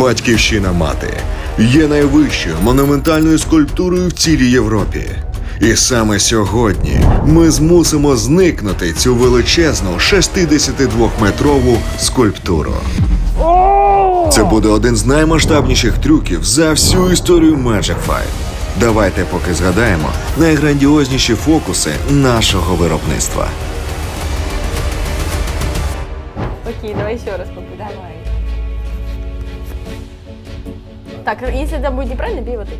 Батьківщина мати є найвищою монументальною скульптурою в цілій Європі. І саме сьогодні ми змусимо зникнути цю величезну 62-метрову скульптуру. Це буде один з наймасштабніших трюків за всю історію Magic Fight. Давайте поки згадаємо найграндіозніші фокуси нашого виробництва. Окей, давай еще раз Так, если это будет неправильно, бей вот ты.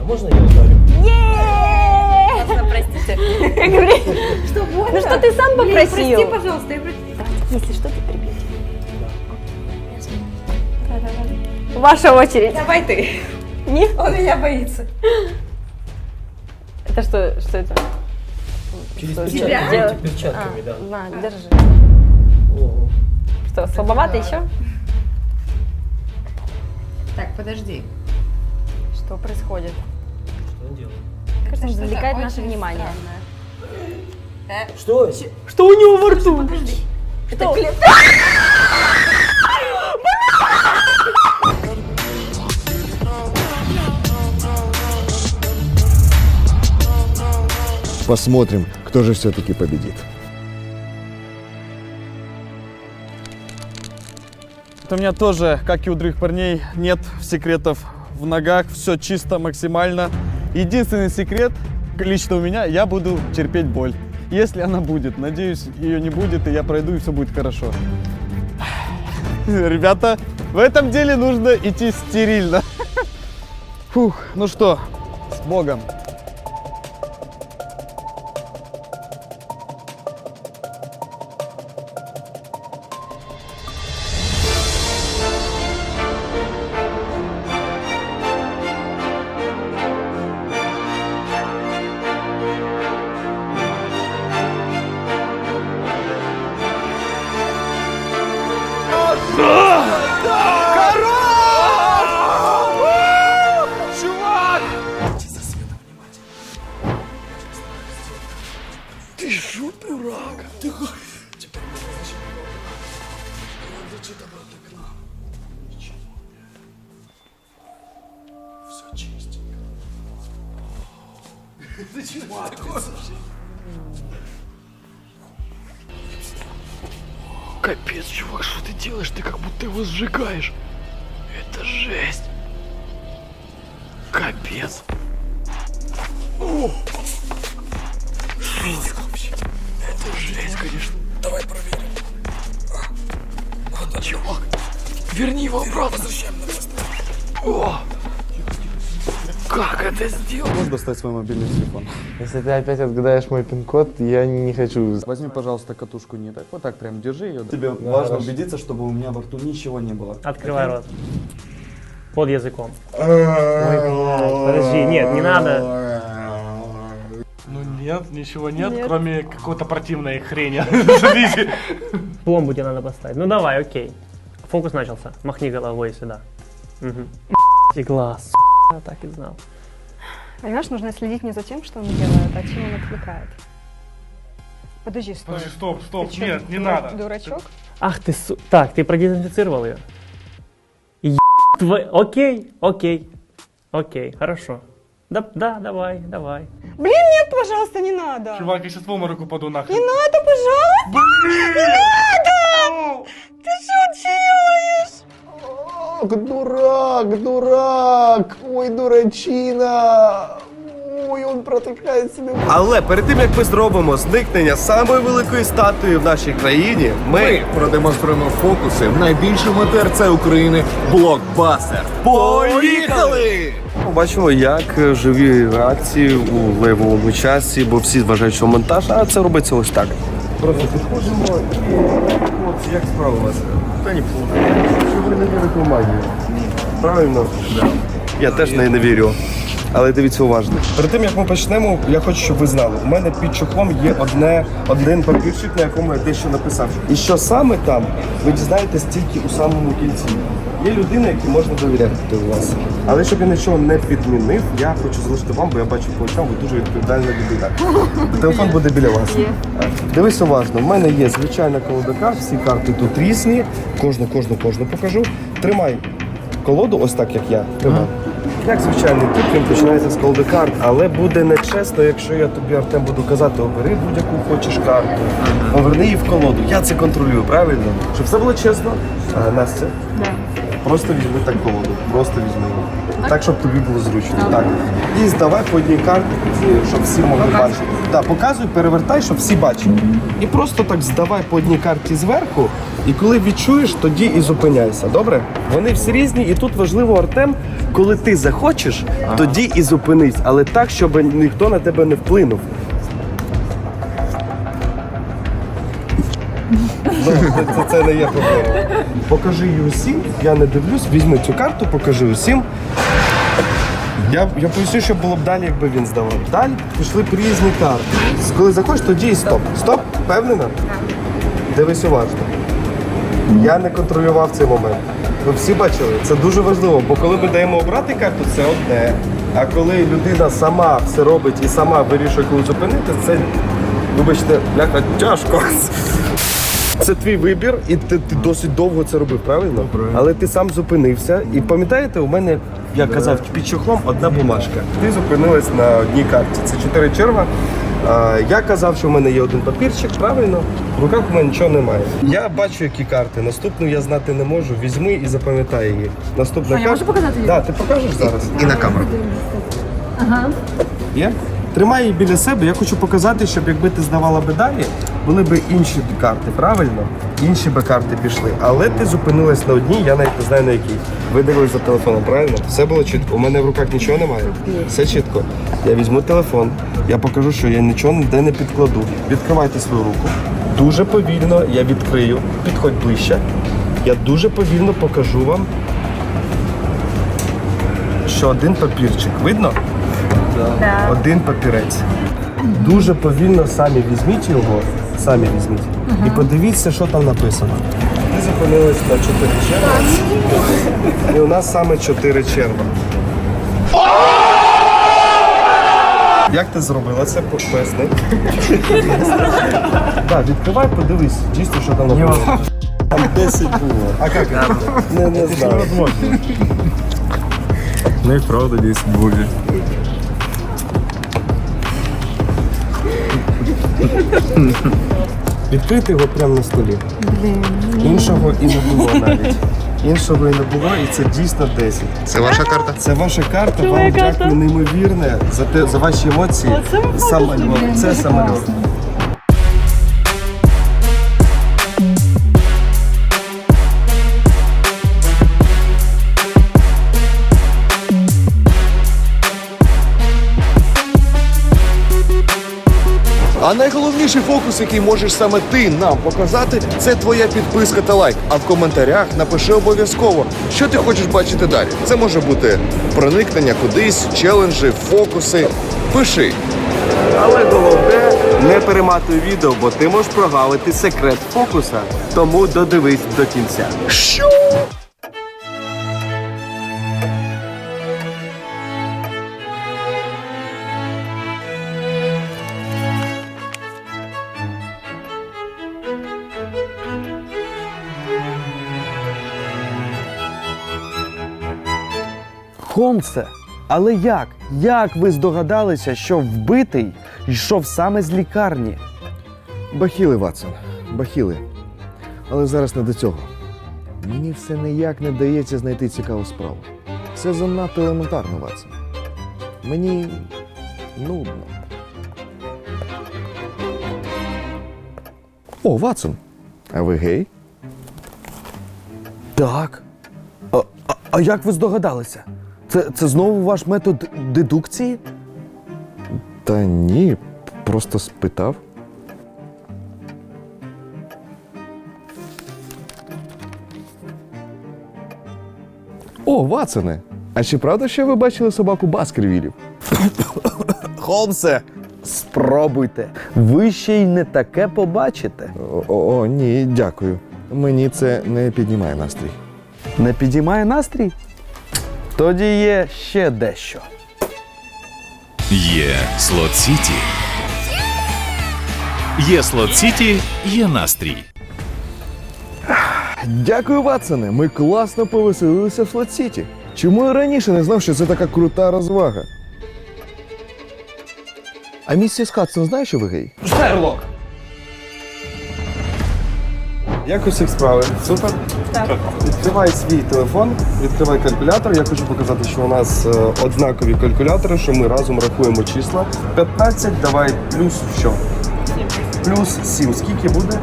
А можно я ударю? Ладно, простите. Что, Ну что ты сам попросил? Прости, пожалуйста, я прости. Если что, ты прибьете. Ваша очередь. Давай ты. Не? Он меня боится. Это что, что это? Через Что перчатки, это? делать? перчатками, А, да. На, держи. Ого. Что, слабовато еще? Так, подожди. Что происходит? Что он делает? Кажется, он завлекает наше внимание. странное. Что? Что у него во рту? Подожди. Что? Посмотрим, кто же все-таки победит. У меня тоже, как и у других парней, нет секретов в ногах, все чисто максимально. Единственный секрет, лично у меня, я буду терпеть боль. Если она будет, надеюсь, ее не будет, и я пройду, и все будет хорошо. Ребята, в этом деле нужно идти стерильно. Фух, ну что, с Богом. Ты его будто это сделал? Можешь достать свой мобильный телефон? Если ты опять отгадаешь мой пин-код, я не хочу. Возьми, пожалуйста, катушку не так. Вот так прям держи ее. Тебе важно убедиться, чтобы у меня во рту ничего не было. Открывай рот. Под языком. Ой, подожди, нет, не надо. Ну нет, ничего нет, Нет. кроме какой-то противной хрени. Пломбу тебе надо поставить. Ну давай, окей. Фокус начался. Махни головой сюда. Угу. И глаз. так и знал. Понимаешь, нужно следить не за тем, что он делает, а чем он отвлекает. Подожди, стой. Подожди, стоп, стоп, Ты нет, не дура- надо. Дурачок? Ах ты су... Так, ты продезинфицировал ее? Е- твой... Окей, окей. Окей, хорошо. Да, да, давай, давай. Блин, нет, пожалуйста, не надо. Чувак, я сейчас в обморок упаду нахрен. Не надо, пожалуйста. Не надо! Ты что делаешь? Ох, дурак, дурак! Ой, дурачина! Ой, он протыкает себе. Але перед тим як ми зробимо зникнення самої великої статуї в нашій країні, ми, Ми продемонструємо фокуси в найбільшому ТРЦ України блокбастер. поїхали! Побачимо, як е, живі реакції у лайвовому часі, бо всі вважають, що монтаж, а це робиться ось так. Просто підходимо і хлопці, як справа у вас? Та ні, Що ви не вірите в магію? Правильно? Я теж не, не вірю. Але дивіться уважно. Перед тим як ми почнемо, я хочу, щоб ви знали, у мене під чохлом є одне, один папірчик, на якому я дещо написав. І що саме там, ви дізнаєтесь тільки у самому кінці. Є людина, якій можна довіряти у вас. Але щоб я нічого не підмінив, я хочу залишити вам, бо я бачу по очам, ви дуже відповідальна людина. Телефон буде біля вас. Дивись уважно, в мене є звичайна колода карт, всі карти тут різні. Кожну, кожну, кожну покажу. Тримай колоду, ось так як я. Тримай. Як звичайний тип, він починається з колоди карт, але буде нечесно, якщо я тобі, Артем, буду казати, обери будь-яку хочеш карту, поверни її в колоду. Я це контролюю, правильно? Щоб все було чесно. А, Настя? Просто візьми так колоду, просто візьми. Так, щоб тобі було зручно. Так. І здавай по одній карті, щоб всі могли бачити. Так, показуй, перевертай, щоб всі бачили. І просто так здавай по одній карті зверху, і коли відчуєш, тоді і зупиняйся. Добре? Вони всі різні, і тут важливо, Артем, коли ти захочеш, тоді і зупинись, але так, щоб ніхто на тебе не вплинув. Ну, це, це не є проблема. Покажи її усім, я не дивлюсь, візьми цю карту, покажи усім. Я, я поясню, що було б далі, якби він здавав. Далі пішли б різні карти. Коли захочеш, тоді і стоп. Стоп, впевнена? Дивись уважно. Я не контролював цей момент. Ви всі бачили, це дуже важливо, бо коли ми даємо обрати карту, це одне. А коли людина сама все робить і сама вирішує, коли зупинити, це, вибачте, бляха, тяжко. Це твій вибір, і ти, ти досить довго це робив, правильно? Але ти сам зупинився. І пам'ятаєте, у мене, я казав, під чохлом одна бумажка. Ти зупинилась на одній карті. Це чотири черга. А, я казав, що в мене є один папірчик, правильно? В руках у мене нічого немає. Я бачу, які карти. Наступну я знати не можу. Візьми і запам'ятай її. Наступна карта. можу показати її? Так, ти покажеш зараз. І на камеру. Ага. Є? Тримай її біля себе. Я хочу показати, щоб якби ти здавала би далі, були б інші карти, правильно? Інші би карти пішли. Але ти зупинилась на одній, я навіть не знаю на якій. Ви дивились за телефоном, правильно? Все було чітко. У мене в руках нічого немає. Все чітко. Я візьму телефон, я покажу, що я нічого ніде не підкладу. Відкривайте свою руку. Дуже повільно я відкрию. Підходь ближче. Я дуже повільно покажу вам, що один папірчик. Видно? Один папірець. Дуже повільно самі візьміть його, самі візьміть. І подивіться, що там написано. Ми зупинились на чотири черва. І у нас саме чотири черва. Як ти зробила це? Поясни. Так, відкривай, подивись, дійсно, що там написано. Там 10 було. А як? Не, не знаю. Ну и правда 10 будет. Відкрити його прямо на столі. Іншого і не було навіть. Іншого і не було, і це дійсно 10. Це ваша карта? Це ваша карта, вам дякую неймовірне за те, за ваші емоції. Самольот. Це самольот. А найголовніший фокус, який можеш саме ти нам показати, це твоя підписка та лайк. А в коментарях напиши обов'язково, що ти хочеш бачити далі. Це може бути проникнення кудись, челенджі, фокуси. Пиши. Але головне, не перематуй відео, бо ти можеш прогавити секрет фокуса. Тому додивись до кінця. Що? Холмсе, але як? Як ви здогадалися, що вбитий йшов саме з лікарні? Бахіли, Ватсон, бахіли. Але зараз не до цього. Мені все ніяк не вдається знайти цікаву справу. Це занадто елементарно, Ватсон. Мені нудно. О, Ватсон. А ви гей? Так. А, а, а як ви здогадалися? Це, це знову ваш метод дедукції? Та ні, просто спитав. О, Ватсоне, А чи правда, що ви бачили собаку Баскервілів? Холмсе, спробуйте. Ви ще й не таке побачите. О, о, ні, дякую. Мені це не піднімає настрій. Не підіймає настрій? Тоді є ще дещо. Є Слот Сіті. Є Слот Сіті, є настрій. Дякую, Ватсоне. Ми класно повеселилися в Слот-Сіті. Чому я раніше не знав, що це така крута розвага? А місіс Хадсон знає, що ви гей? Шерлок! Як усіх справи? Супер? Так. Відкривай свій телефон, відкривай калькулятор. Я хочу показати, що у нас е, однакові калькулятори, що ми разом рахуємо числа. 15, давай плюс що? 7. Плюс 7. Скільки буде?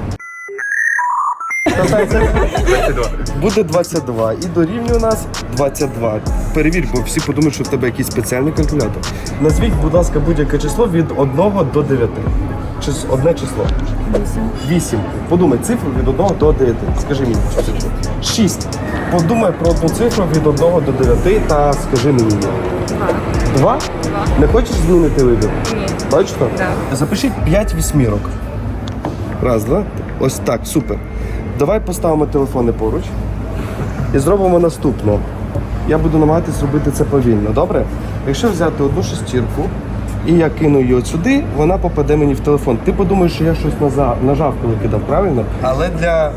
15. Буде 22. І дорівнює у нас 22. Перевір, бо всі подумають, що в тебе якийсь спеціальний калькулятор. Назвіть, будь ласка, будь-яке число від 1 до 9. Чис... Одне число. 8. 8. Подумай цифру від 1 до 9. Скажи мені цю цифру. 6. Подумай про одну цифру від 1 до 9 та скажи мені. Два? Не хочеш змінити вибір? Ні. Точно? Так. Запишіть 5 вісьмірок. Раз, два. Ось так, супер. Давай поставимо телефони поруч і зробимо наступне. Я буду намагатись робити це повільно, добре? Якщо взяти одну шестірку і я кину її от сюди, вона попаде мені в телефон. Ти подумаєш, що я щось нажав, коли кидав, правильно? Але для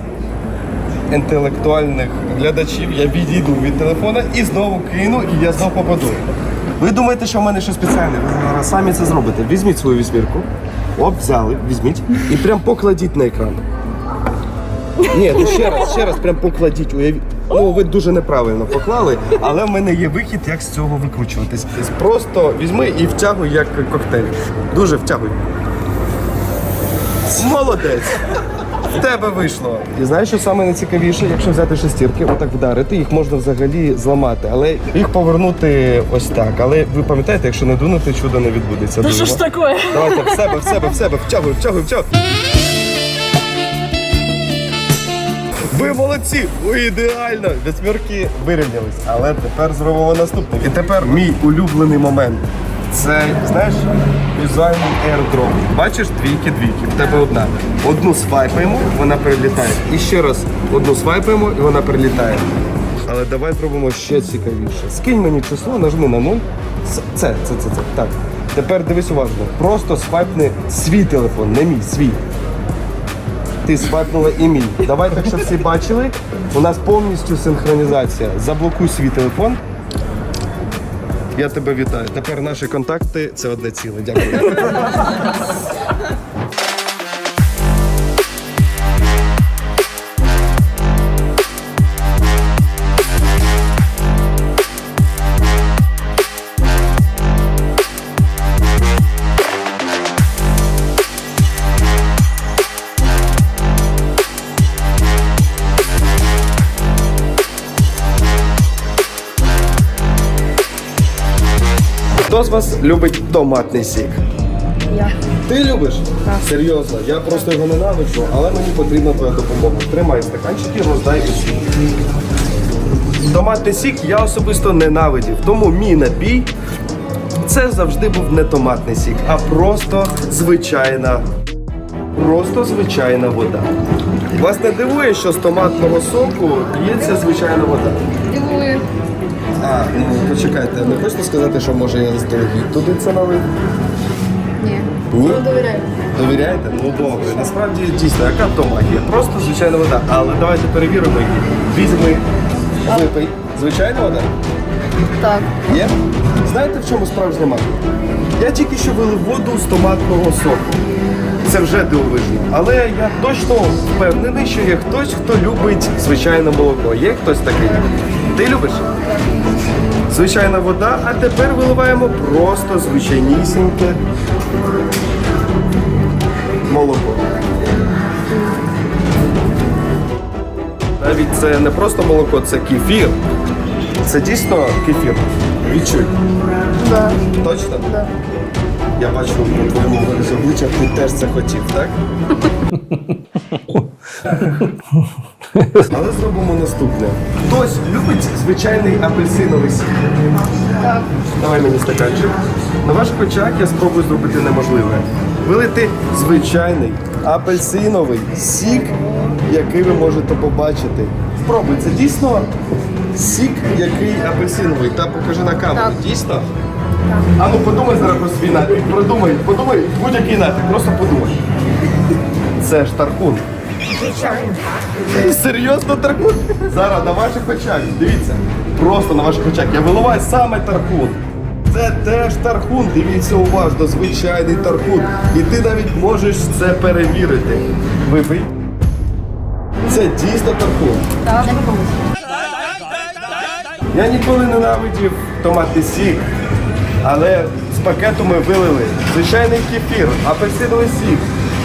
інтелектуальних глядачів я відійду від телефона і знову кину, і я знову попаду. Ви думаєте, що в мене щось спеціальне? Ви зараз самі це зробите. Візьміть свою вісьмірку, оп, взяли, візьміть і прям покладіть на екран. Ні, ну ще раз, ще раз, прям покладіть. Уявіть. Ну, ви дуже неправильно поклали, але в мене є вихід, як з цього викручуватись. Просто візьми і втягуй як коктейль. Дуже втягуй. Молодець! В тебе вийшло. І знаєш, що саме найцікавіше, якщо взяти шестірки, отак вдарити, їх можна взагалі зламати, але їх повернути ось так. Але ви пам'ятаєте, якщо не дунути, чудо не відбудеться. Дуже що ж таке? Давайте в себе, в себе, в себе, втягуй, втягуй, втягуй. Ви молодці! Ви ідеально! Вісьмірки вирівнялись. Але тепер зробимо наступне. І тепер мій улюблений момент. Це, знаєш, візуальний airdrop. Бачиш, двійки, двійки. В тебе одна. Одну свайпаємо, вона прилітає. І ще раз одну свайпаємо, і вона прилітає. Але давай зробимо ще цікавіше. Скинь мені число, нажми на 0. Це, це, це, це. це. Так. Тепер дивись уважно. Просто свайпни свій телефон, не мій, свій. Ти свайпнула і мій. Давай так, щоб всі бачили. У нас повністю синхронізація. Заблокуй свій телефон. Я тебе вітаю. Тепер наші контакти це одне ціле. Дякую. Хто з вас любить томатний сік? Я. Ти любиш? Так. Серйозно, я просто його ненавиджу, але мені потрібна твоя допомога. Тримай стаканчики, роздай усім. Томатний сік я особисто ненавидів, тому мій напій це завжди був не томатний сік, а просто звичайна, просто звичайна вода. Вас не дивує, що з томатного соку лється звичайна вода? А, ну почекайте, не хочете сказати, що може я здалегідь туди це налив? Ні. Ні? Ну, довіряю. Довіряєте? Ну добре. Насправді дійсно, яка то магія? Просто звичайна вода. Але давайте перевіримо її. Візьми, випий. Звичайна вода? Так. Є? Знаєте, в чому справжня магія? Я тільки що вилив воду з томатного соку. Це вже дивовижно. Але я точно впевнений, що є хтось, хто любить звичайне молоко. Є хтось такий? Ти любиш? Звичайна вода, а тепер виливаємо просто звичайнісіньке молоко. Навіть це не просто молоко, це кефір. Це дійсно кефір. Відчуй. Да. Точно? Да. Я бачу по твоєму виразі обличчя, ти теж це хотів, так? Але зробимо наступне. Хтось любить звичайний апельсиновий сік? Давай мені стаканчик. На ваших очах я спробую зробити неможливе. Вилити звичайний апельсиновий сік, який ви можете побачити. Спробуй, це дійсно сік, який апельсиновий. Та покажи на камеру. Дійсно? А ну подумай зараз про свій напій. Продумай, подумай будь-який напій, просто подумай. Це ж тархун. Серйозно тархун? Зараз на ваших очах. Дивіться. Просто на ваших очах. Я виливаю саме тархун. Це теж тархун. Дивіться уважно, звичайний тархун. І ти навіть можеш це перевірити. Випий. Це дійсно тархун. Я ніколи ненавидів томатний сік, але з пакету ми вилили звичайний кефір, апельсиновий сік,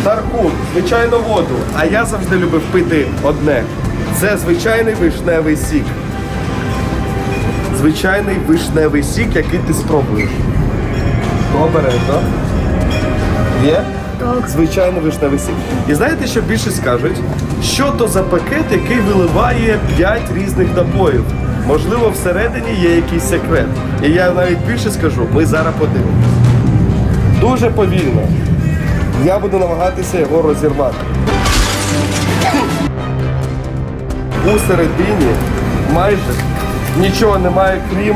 тархун, звичайну воду. А я завжди любив пити одне. Це звичайний вишневий сік. Звичайний вишневий сік, який ти спробуєш. Обережно. Є? Звичайний вишневий сік. І знаєте, що більше скажуть? Що то за пакет, який виливає 5 різних напоїв? Можливо, всередині є якийсь секрет. І я навіть більше скажу, ми зараз подивимось. Дуже повільно. Я буду намагатися його розірвати. У середині майже нічого немає, крім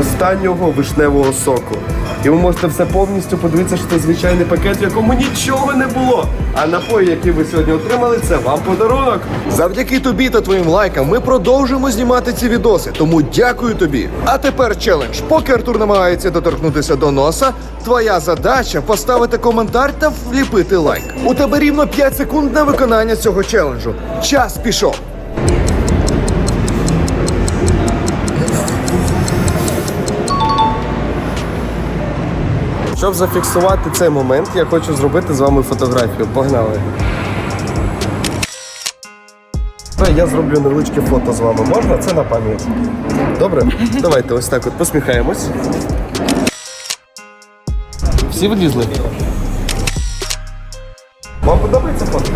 останнього вишневого соку. І ви можете все повністю подивитися, що це звичайний пакет, в якому нічого не було. А напої, які ви сьогодні отримали, це вам подарунок. Завдяки тобі та твоїм лайкам ми продовжуємо знімати ці відоси, тому дякую тобі. А тепер челендж. Поки Артур намагається доторкнутися до носа, твоя задача поставити коментар та вліпити лайк. У тебе рівно 5 секунд на виконання цього челенджу. Час пішов. Щоб зафіксувати цей момент, я хочу зробити з вами фотографію. Погнали. Я зроблю невеличке фото з вами. Можна? Це на пам'ять. Добре? Давайте ось так от посміхаємось. Всі влізли? Вам подобається фото?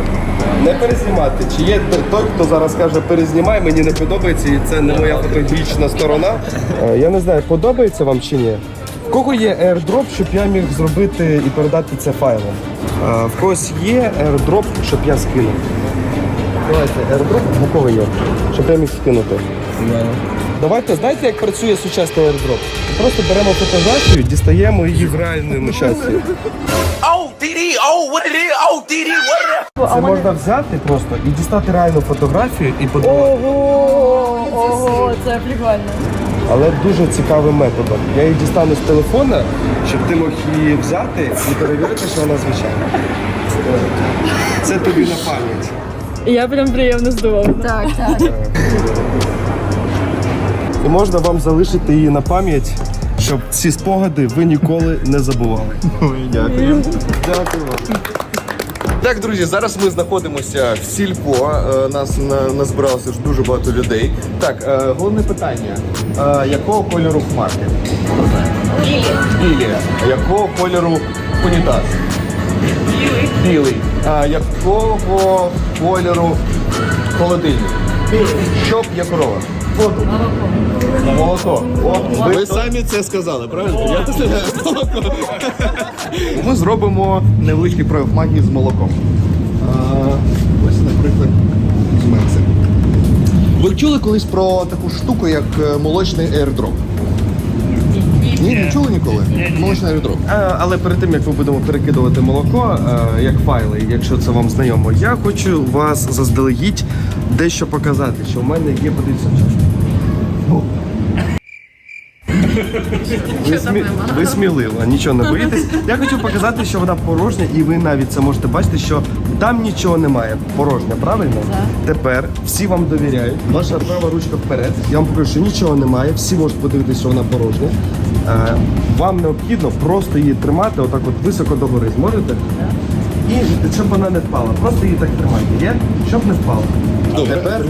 Не перезнімати. Чи є той, хто зараз каже перезнімай, мені не подобається, і це не моя фотогенічна сторона. Е, Я не знаю, подобається вам чи ні. В кого є airdrop, щоб я міг зробити і передати це файлом? В когось є airdrop, щоб я скинув. Давайте airdrop, у кого є? Щоб я міг скинути. Давайте, знаєте, як працює сучасний airdrop? Просто беремо фотографію, дістаємо її в реальному часі. Це можна взяти просто і дістати реальну фотографію і подавати. Ого, ого, це прикольно. Але дуже цікавим методом. Я її дістану з телефона, щоб ти мог її взяти і перевірити, що вона звичайна. Це тобі на пам'ять. Я прям приємно здивована. Так, так. І можна вам залишити її на пам'ять, щоб ці спогади ви ніколи не забували. Дякую. Дякую вам. Так, друзі, зараз ми знаходимося в сільпо. Е, Нас на, назбиралося ж дуже багато людей. Так, е, головне питання: Е, якого кольору хмарки? Білі. Якого кольору унітаз? Білий. Білий. А якого кольору холодильник? Білий. Що п'є корова? Воду. Молоко. О, ви самі це сказали, правильно? Я це молоко. Ми зробимо невеличкий прояв магії з молоком. Ось, наприклад, візьмемо це. Ви чули колись про таку штуку, як е, молочний airdrop? Ні, не чули ніколи? Молочний airdrop. Е, Але перед тим як ми будемо перекидувати молоко е, як файли, якщо це вам знайомо, я хочу вас заздалегідь дещо показати, що в мене є подивіться. Ви, смі... ви сміливо, нічого не боїтесь. Я хочу показати, що вона порожня, і ви навіть це можете бачити, що там нічого немає. Порожня, правильно? Тепер всі вам довіряють. Ваша права ручка вперед. Я вам покажу, що нічого немає. Всі можуть подивитися, що вона порожня. Е, вам необхідно просто її тримати отак от високо догори. Зможете? І щоб вона не впала. Просто її так тримайте. Є? Щоб не впала. Тепер,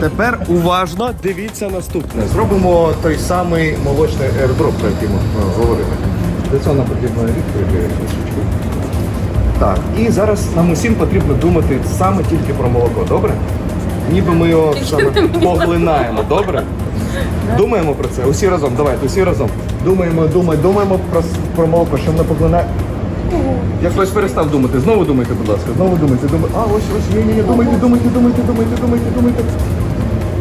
тепер уважно дивіться наступне. Зробимо той самий молочний airdrop, про який ми е, говорили. Для цього нам потрібно відкрити. Так, і зараз нам усім потрібно думати саме тільки про молоко, добре? Ніби ми його саме поглинаємо, добре? Думаємо про це. Усі разом, давайте, усі разом. Думаємо, думаємо, думаємо про, про молоко, що ми поглинаємо. Я хтось перестав думати. Знову думайте, будь ласка. Знову думайте, думайте. А, ось, ось, ні, ні, ні, думайте, думайте, думайте, думайте, думайте, думайте.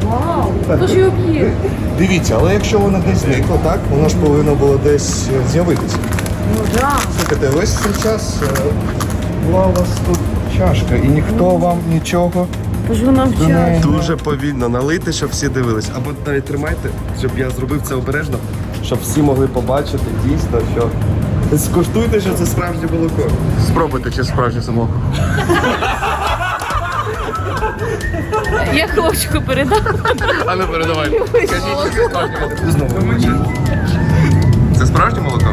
Вау! Хто ж його п'є? Дивіться, але якщо воно десь зникло, так, воно ж повинно було десь е, з'явитися. Ну так. Слухайте, весь цей час е, була у вас тут чашка, і ніхто вам нічого. Нам Дуже повільно налити, щоб всі дивились. Або навіть тримайте, щоб я зробив це обережно, щоб всі могли побачити дійсно, що. Скуштуйте, що це справжнє молоко. Спробуйте, чи справжнє самого. Я хлопчику передам. А ну передавай. Знову. Це справжнє молоко?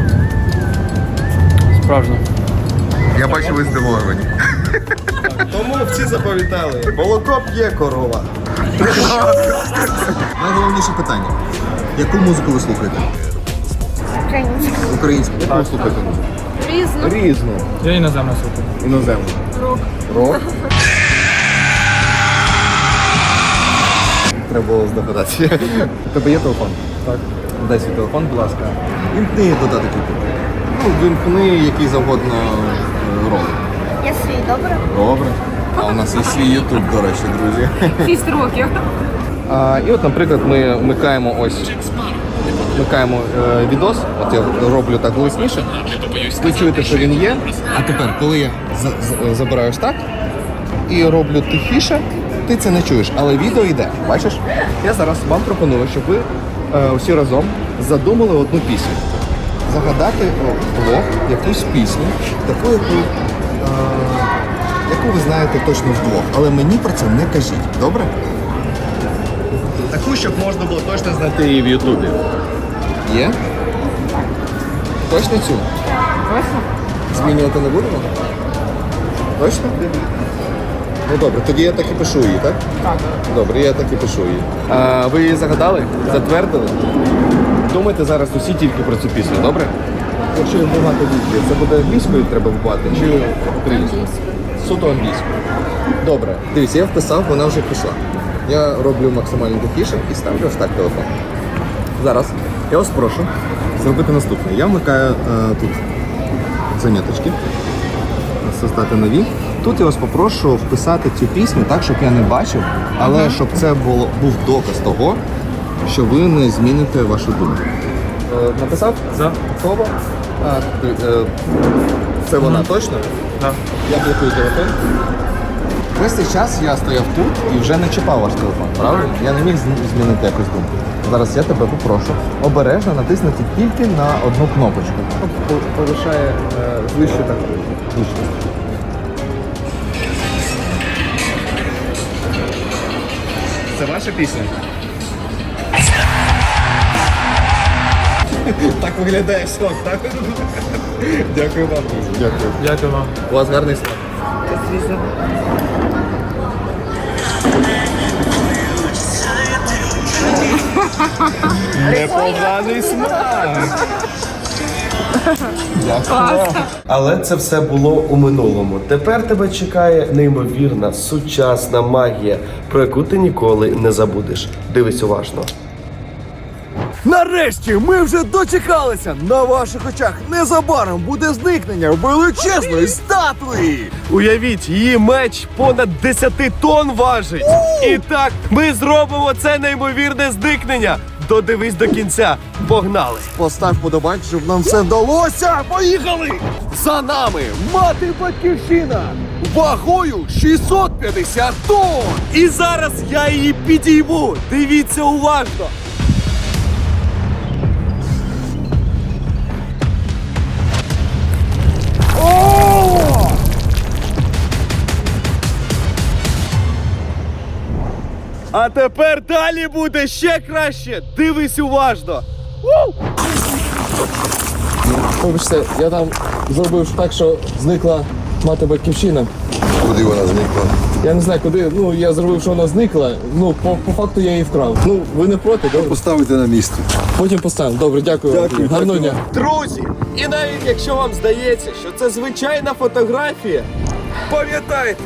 Справжньо. Я бачу, ви здивовані. Тому всі запам'ятали. Молоко п'є корова. Найголовніше питання. Яку музику ви слухаєте? Українську. Українську. Яку ви слухаєте музику? Різну. Різну. Я іноземно слухаю. Іноземну. Рок. Рок? Треба було здогадатися. У тебе є телефон? Так. Дай свій телефон, будь ласка. Вімкни додаток YouTube. Ну, вимкни який завгодно е, ролик. Я свій, добре? Добре. А у нас є свій YouTube, до речі, друзі. Шість років. А, і от, наприклад, ми вмикаємо ось. Вмикаємо е, відос, от я роблю так голосніше. Ви чуєте, що він є. А тепер, коли я за- за- забираю так і роблю тихіше, ти це не чуєш, але відео йде. Бачиш? Я зараз вам пропоную, щоб ви е, усі разом задумали одну пісню. Загадати вдвох якусь пісню, таку, яку, е, яку ви знаєте точно вдвох. Але мені про це не кажіть, добре? Таку, щоб можна було точно знайти її в Ютубі. Є? Точно цю? Точно. Змінювати не будемо? Точно? Ну добре, тоді я так і пишу її, так? Так. Добре, я так і пишу її. А, ви її загадали? Затвердили? Думайте зараз усі тільки про цю пісню, добре? Якщо їх багато відповідей, це буде англійською треба вбивати чи українською? Суто англійською. Добре. Дивіться, я вписав, вона вже пішла. Я роблю максимально тихіше і ставлю ось так телефон. Зараз я вас прошу зробити наступне. Я вмикаю е, тут заняточки, создати нові. Тут я вас попрошу вписати цю пісню так, щоб я не бачив, але щоб це було, був доказ того, що ви не зміните вашу думку. Е, написав? За. Слово? А, е, це вона точно? Так. Я блокую телефон. Весь цей час я стояв тут і вже не чіпав ваш телефон, правильно? Я не міг змінити якусь думку. Зараз я тебе попрошу обережно натиснути тільки на одну кнопочку. Повишає е, вище так гучність. Це ваша пісня? Так виглядає сок, так? Дякую вам. Дякую. Дякую вам. У вас гарний смак. Непоганий смак. Але це все було у минулому. Тепер тебе чекає неймовірна сучасна магія, про яку ти ніколи не забудеш. Дивись уважно. Нарешті ми вже дочекалися. На ваших очах незабаром буде зникнення величезної статуї. Уявіть, її меч понад 10 тонн важить. І так, ми зробимо це неймовірне зникнення. Додивись до кінця. Погнали! Постав подобайку, щоб нам все вдалося. Поїхали! За нами мати батьківщина вагою 650 тонн. І зараз я її підійму. Дивіться уважно. А тепер далі буде ще краще. Дивись уважно. Вибачте, я там зробив так, що зникла мати батьківщина. Куди вона зникла? Я не знаю, куди. Ну я зробив, що вона зникла. Ну, по, по факту я її вкрав. Ну, ви не проти, добре? Поставити на місце. Потім поставимо. Добре, дякую. Дякую, Гарного дня. Друзі, і навіть якщо вам здається, що це звичайна фотографія, пам'ятайте,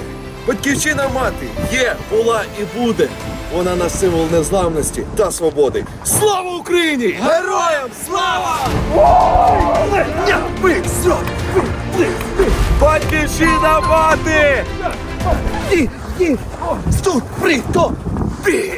батьківщина мати є, була і буде. Вона наш символ незламності та свободи. Слава Україні! Героям слава! Батьківщина мати! Ні! тут, при, то, пі!